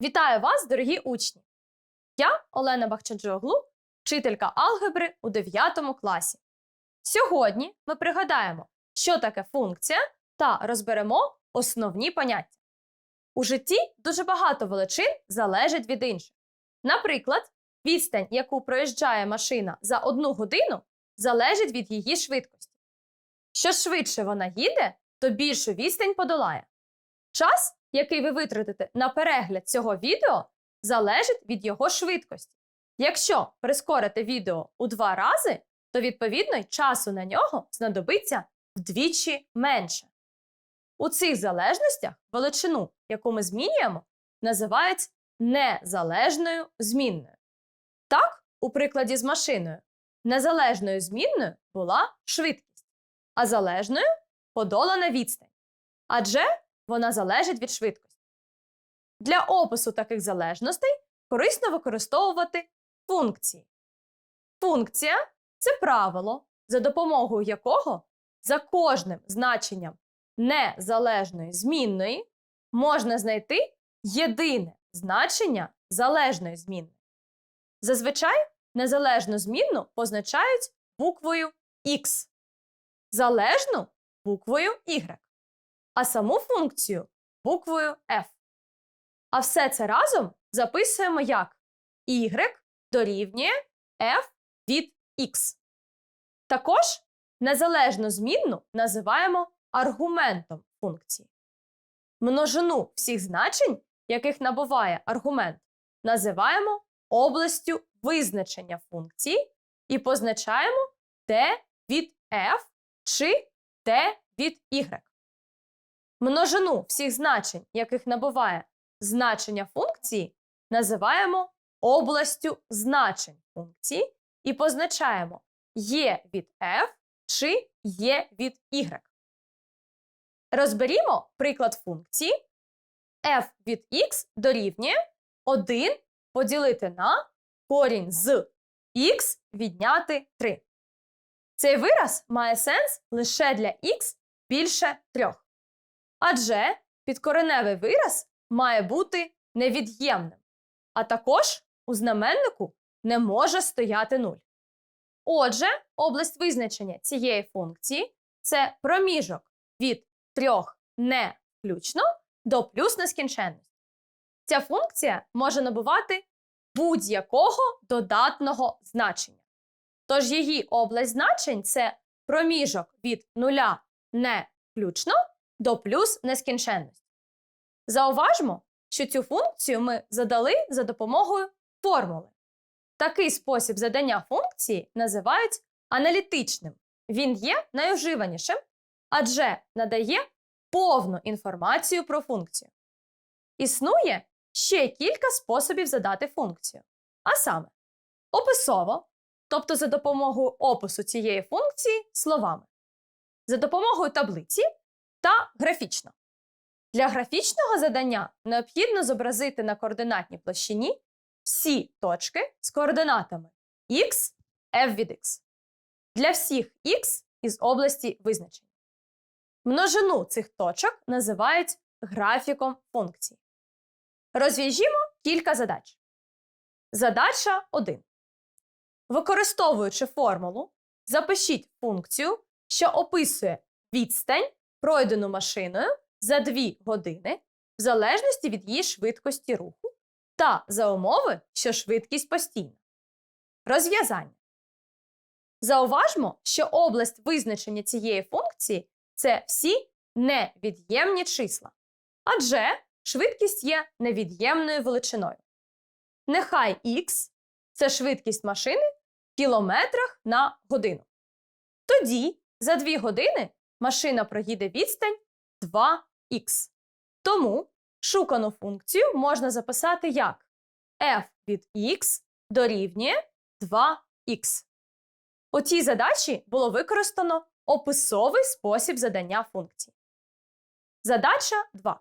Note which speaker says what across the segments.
Speaker 1: Вітаю вас, дорогі учні! Я Олена Бахчаджоглу, вчителька алгебри у 9 класі. Сьогодні ми пригадаємо, що таке функція, та розберемо основні поняття. У житті дуже багато величин залежить від інших. Наприклад, відстань, яку проїжджає машина за одну годину, залежить від її швидкості. Що швидше вона їде, то більшу відстань подолає. Час, який ви витратите на перегляд цього відео, залежить від його швидкості. Якщо прискорити відео у два рази, то відповідно й часу на нього знадобиться вдвічі менше. У цих залежностях величину, яку ми змінюємо, називають незалежною змінною. Так, у прикладі з машиною, незалежною змінною була швидкість, а залежною подолана відстань. Адже вона залежить від швидкості. Для опису таких залежностей корисно використовувати функції. Функція це правило, за допомогою якого за кожним значенням незалежної змінної можна знайти єдине значення залежної змінної. Зазвичай незалежну змінну позначають буквою X, залежну буквою Y а саму функцію буквою F. А все це разом записуємо як y дорівнює f від x. Також незалежну змінну називаємо аргументом функції. Множину всіх значень, яких набуває аргумент, називаємо областю визначення функції і позначаємо t від f чи t від y. Множину всіх значень, яких набуває значення функції, називаємо областю значень функції і позначаємо є від f чи є від y. Розберімо приклад функції f від x дорівнює 1 поділити на корінь з x відняти 3. Цей вираз має сенс лише для x більше 3. Адже підкореневий вираз має бути невід'ємним, а також у знаменнику не може стояти нуль. Отже, область визначення цієї функції це проміжок від трьох не включно до плюс нескінченності. Ця функція може набувати будь-якого додатного значення. Тож її область значень це проміжок від нуля не включно до плюс нескінченності. Зауважмо, що цю функцію ми задали за допомогою формули. Такий спосіб задання функції називають аналітичним. Він є найуживанішим, адже надає повну інформацію про функцію. Існує ще кілька способів задати функцію. А саме, описово, тобто за допомогою опису цієї функції словами, за допомогою таблиці та графічно. Для графічного задання необхідно зобразити на координатній площині всі точки з координатами x, f від x. Для всіх x із області визначення. Множину цих точок називають графіком функції. Розв'яжімо кілька задач. Задача 1. Використовуючи формулу, запишіть функцію, що описує відстань пройдену машиною за 2 години в залежності від її швидкості руху та за умови, що швидкість постійна. Розв'язання. Зауважмо, що область визначення цієї функції це всі невід'ємні числа. Адже швидкість є невід'ємною величиною. Нехай х це швидкість машини в кілометрах на годину. Тоді за 2 години машина проїде відстань 2х. Тому шукану функцію можна записати як f від x дорівнює 2х. У цій задачі було використано описовий спосіб задання функції. Задача 2.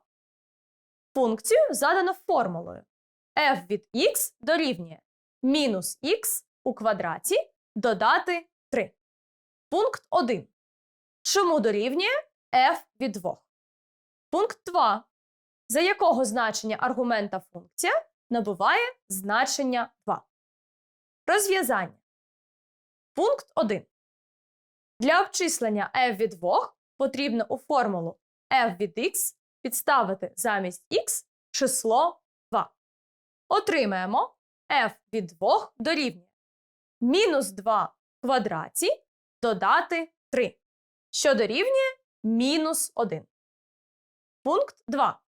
Speaker 1: Функцію задано формулою f від x дорівнює мінус х у квадраті додати 3. Пункт 1. Чому дорівнює f від 2? Пункт 2. за якого значення аргумента функція набуває значення 2. Розв'язання. Пункт 1. Для обчислення f від 2 потрібно у формулу f від x підставити замість x число 2. Отримаємо f від 2 дорівнює мінус 2 в квадраті додати 3, що дорівнює мінус 1. Пункт 2.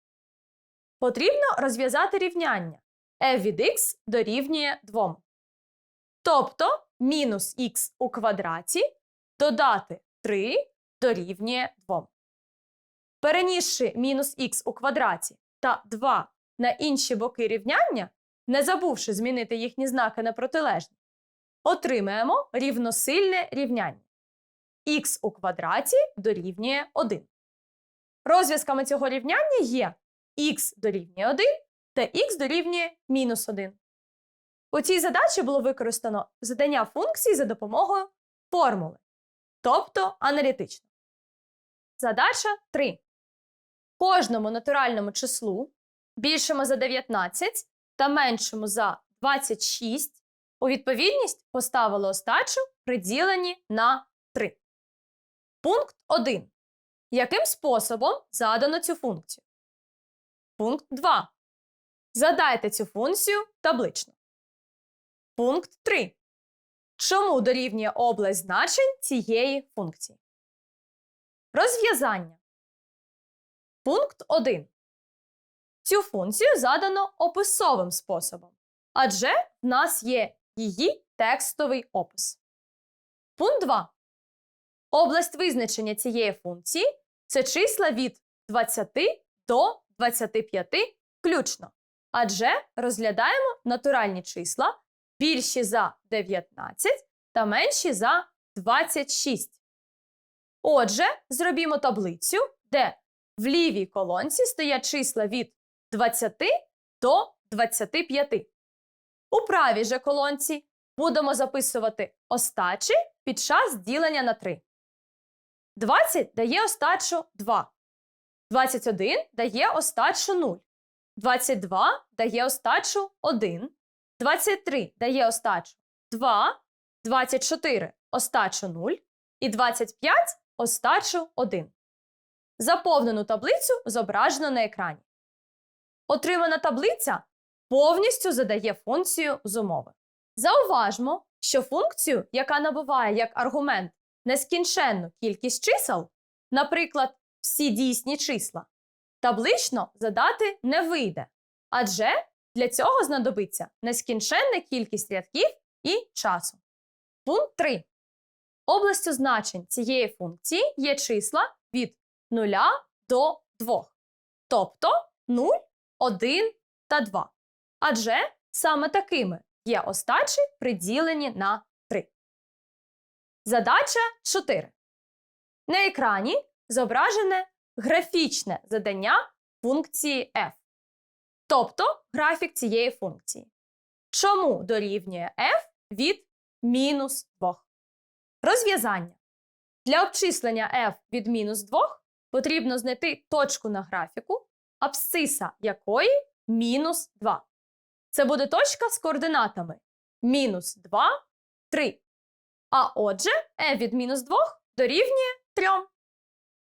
Speaker 1: Потрібно розв'язати рівняння f від x дорівнює 2. Тобто мінус х у квадраті додати 3 дорівнює 2. Перенісши мінус х у квадраті та 2 на інші боки рівняння, не забувши змінити їхні знаки на протилежні, отримаємо рівносильне рівняння. Х у квадраті дорівнює 1. Розв'язками цього рівняння є х дорівнює 1 та х дорівнює мінус 1. У цій задачі було використано задання функції за допомогою формули, тобто аналітично. Задача 3. Кожному натуральному числу, більшому за 19 та меншому за 26, у відповідність поставили остачу при діленні на 3. Пункт 1. Яким способом задано цю функцію? Пункт 2. Задайте цю функцію таблично. Пункт 3. Чому дорівнює область значень цієї функції? Розв'язання. Пункт 1. Цю функцію задано описовим способом, адже в нас є її текстовий опис. Пункт 2. Область визначення цієї функції це числа від 20 до 25 включно, адже розглядаємо натуральні числа більші за 19 та менші за 26. Отже, зробімо таблицю, де в лівій колонці стоять числа від 20 до 25. У правій же колонці будемо записувати остачі під час ділення на 3. 20 дає остачу 2. 21 дає остачу 0. 22 дає остачу 1. 23 дає остачу 2. 24 остачу 0. І 25 остачу 1. Заповнену таблицю зображено на екрані. Отримана таблиця повністю задає функцію з умови. Зауважмо, що функцію, яка набуває як аргумент нескінченну кількість чисел, наприклад, всі дійсні числа, таблично задати не вийде, адже для цього знадобиться нескінченна кількість рядків і часу. Пункт 3. Областю значень цієї функції є числа від 0 до 2, тобто 0, 1 та 2. Адже саме такими є остачі приділені на 3. Задача 4. На екрані зображене графічне задання функції f, тобто графік цієї функції. Чому дорівнює f від мінус 2? Розв'язання. Для обчислення f від мінус 2 потрібно знайти точку на графіку, абсциса якої мінус 2. Це буде точка з координатами мінус 2, 3. А отже, e від мінус 2 дорівнює 3.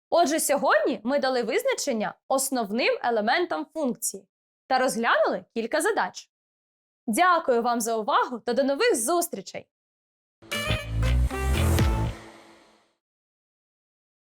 Speaker 1: Отже, сьогодні ми дали визначення основним елементам функції та розглянули кілька задач. Дякую вам за увагу та до нових зустрічей!